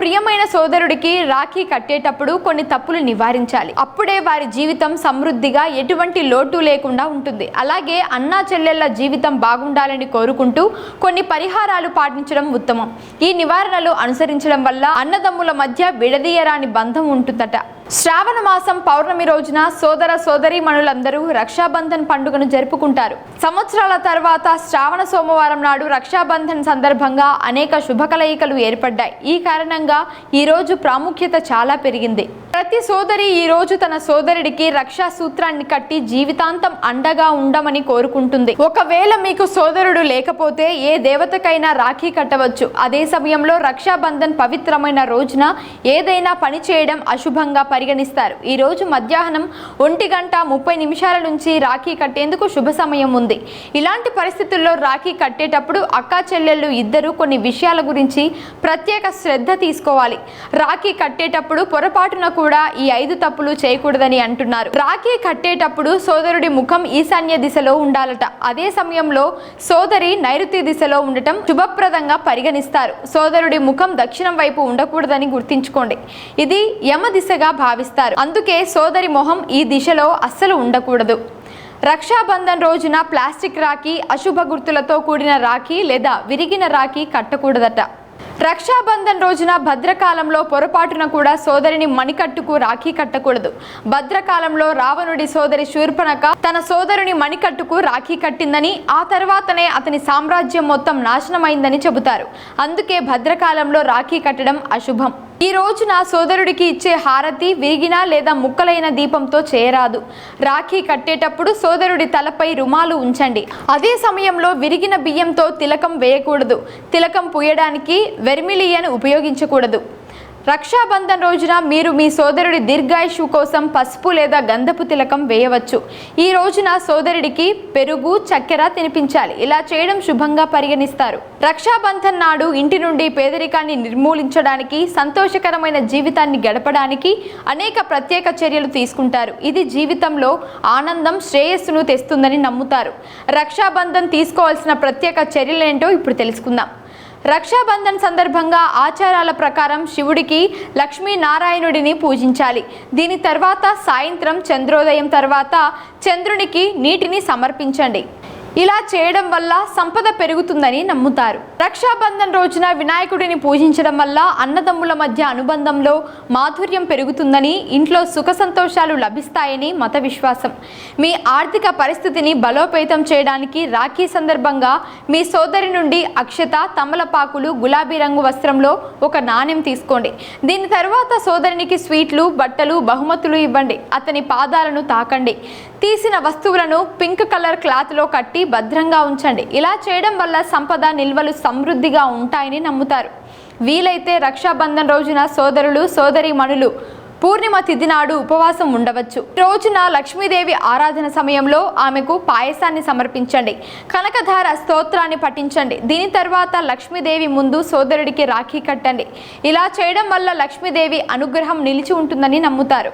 ప్రియమైన సోదరుడికి రాఖీ కట్టేటప్పుడు కొన్ని తప్పులు నివారించాలి. అప్పుడే వారి జీవితం సమృద్ధిగా ఎటువంటి లోటు లేకుండా ఉంటుంది. అలాగే అన్నా చెల్లెళ్ళ జీవితం బాగుండాలని కోరుకుంటూ కొన్ని పరిహారాలు పాటించడం ఉత్తమం. ఈ నివారణలు అనుసరించడం వల్ల అన్నదమ్ముల మధ్య విడదీయరాని బంధం ఉంటుందట. శ్రావణ మాసం పౌర్ణమి రోజున సోదర సోదరి మనులందరూ రక్షాబంధన్ పండుగను జరుపుకుంటారు. సంవత్సరాల తర్వాత శ్రావణ సోమవారం నాడు రక్షాబంధన్ సందర్భంగా అనేక శుభకలయికలు ఏర్పడ్డాయి. ఈ కారణంగా ఈరోజు ప్రాముఖ్యత చాలా పెరిగింది. ప్రతి సోదరి ఈ రోజు తన సోదరుడికి రక్షా సూత్రాన్ని కట్టి జీవితాంతం అండగా ఉండమని కోరుకుంటుంది. ఒకవేళ మీకు సోదరుడు లేకపోతే ఏ దేవతకైనా రాఖీ కట్టవచ్చు. అదే సమయంలో రక్షాబంధన్ పవిత్రమైన రోజున ఏదైనా పని చేయడం అశుభంగా పరిగణిస్తారు. ఈ రోజు మధ్యాహ్నం ఒంటి గంట ముప్పై నిమిషాల నుంచి రాఖీ కట్టేందుకు శుభ సమయం ఉంది. ఇలాంటి పరిస్థితుల్లో రాఖీ కట్టేటప్పుడు అక్కా చెల్లెళ్ళు ఇద్దరు కొన్ని విషయాల గురించి ప్రత్యేక శ్రద్ధ తీసుకోవాలి. రాఖీ కట్టేటప్పుడు పొరపాటున కూడా ఈ ఐదు తప్పులు చేయకూడదని అంటున్నారు. రాఖీ కట్టేటప్పుడు సోదరుడి ముఖం ఈశాన్య దిశలో ఉండాలట. అదే సమయంలో సోదరి నైరుతి దిశలో ఉండటం శుభప్రదంగా పరిగణిస్తారు. సోదరుడి ముఖం దక్షిణం వైపు ఉండకూడదని గుర్తించుకోండి. ఇది యమ దిశగా భావిస్తారు. అందుకే సోదరి మొహం ఈ దిశలో అస్సలు ఉండకూడదు. రక్షాబంధన్ రోజున ప్లాస్టిక్ రాఖీ అశుభ గుర్తులతో కూడిన రాఖీ లేదా విరిగిన రాఖీ కట్టకూడదట. రక్షాబంధన్ రోజున భద్రకాలంలో పొరపాటున కూడా సోదరిని మణికట్టుకు రాఖీ కట్టకూడదు. భద్రకాలంలో రావణుడి సోదరి శూర్పణక తన సోదరుని మణికట్టుకు రాఖీ కట్టిందని ఆ తర్వాతనే అతని సామ్రాజ్యం మొత్తం నాశనమైందని చెబుతారు. అందుకే భద్రకాలంలో రాఖీ కట్టడం అశుభం. ఈ రోజు నా సోదరుడికి ఇచ్చే హారతి విరిగిన లేదా ముక్కలైన దీపంతో చేయరాదు. రాఖీ కట్టేటప్పుడు సోదరుడి తలపై రుమాలు ఉంచండి. అదే సమయంలో విరిగిన బియ్యంతో తిలకం వేయకూడదు. తిలకం పూయడానికి వెర్మిలియన్ ఉపయోగించకూడదు. రక్షాబంధన్ రోజున మీరు మీ సోదరుడి దీర్ఘాయుషు కోసం పసుపు లేదా గంధపు తిలకం వేయవచ్చు. ఈ రోజున సోదరుడికి పెరుగు చక్కెర తినిపించాలి. ఇలా చేయడం శుభంగా పరిగణిస్తారు. రక్షాబంధన్ నాడు ఇంటి నుండి పేదరికాన్ని నిర్మూలించడానికి సంతోషకరమైన జీవితాన్ని గడపడానికి అనేక ప్రత్యేక చర్యలు తీసుకుంటారు. ఇది జీవితంలో ఆనందం శ్రేయస్సును తెస్తుందని నమ్ముతారు. రక్షాబంధన్ తీసుకోవాల్సిన ప్రత్యేక చర్యలేంటో ఇప్పుడు తెలుసుకుందాం. రక్షాబంధన్ సందర్భంగా ఆచారాల ప్రకారం శివుడికి లక్ష్మీనారాయణుడిని పూజించాలి. దీని తర్వాత సాయంత్రం చంద్రోదయం తర్వాత చంద్రునికి నీటిని సమర్పించండి. ఇలా చేయడం వల్ల సంపద పెరుగుతుందని నమ్ముతారు. రక్షాబంధన్ రోజున వినాయకుడిని పూజించడం వల్ల అన్నదమ్ముల మధ్య అనుబంధంలో మాధుర్యం పెరుగుతుందని ఇంట్లో సుఖ సంతోషాలు లభిస్తాయని మత విశ్వాసం. మీ ఆర్థిక పరిస్థితిని బలోపేతం చేయడానికి రాఖీ సందర్భంగా మీ సోదరి నుండి అక్షత తమలపాకులు గులాబీ రంగు వస్త్రంలో ఒక నాణ్యం తీసుకోండి. దీని తర్వాత సోదరునికి స్వీట్లు బట్టలు బహుమతులు ఇవ్వండి. అతని పాదాలను తాకండి. తీసిన వస్తువులను పింక్ కలర్ క్లాత్లో కట్టి భద్రంగా ఉంచండి. ఇలా చేయడం వల్ల సంపద నిల్వలు సమృద్ధిగా ఉంటాయని నమ్ముతారు. వీలైతే రక్షాబంధన్ రోజున సోదరులు సోదరిమణులు పూర్ణిమ తిథి నాడు ఉపవాసం ఉండవచ్చు. రోజున లక్ష్మీదేవి ఆరాధన సమయంలో ఆమెకు పాయసాన్ని సమర్పించండి. కనకధార స్తోత్రాన్ని పఠించండి. దీని తర్వాత లక్ష్మీదేవి ముందు సోదరుడికి రాఖీ కట్టండి. ఇలా చేయడం వల్ల లక్ష్మీదేవి అనుగ్రహం నిలిచి ఉంటుందని నమ్ముతారు.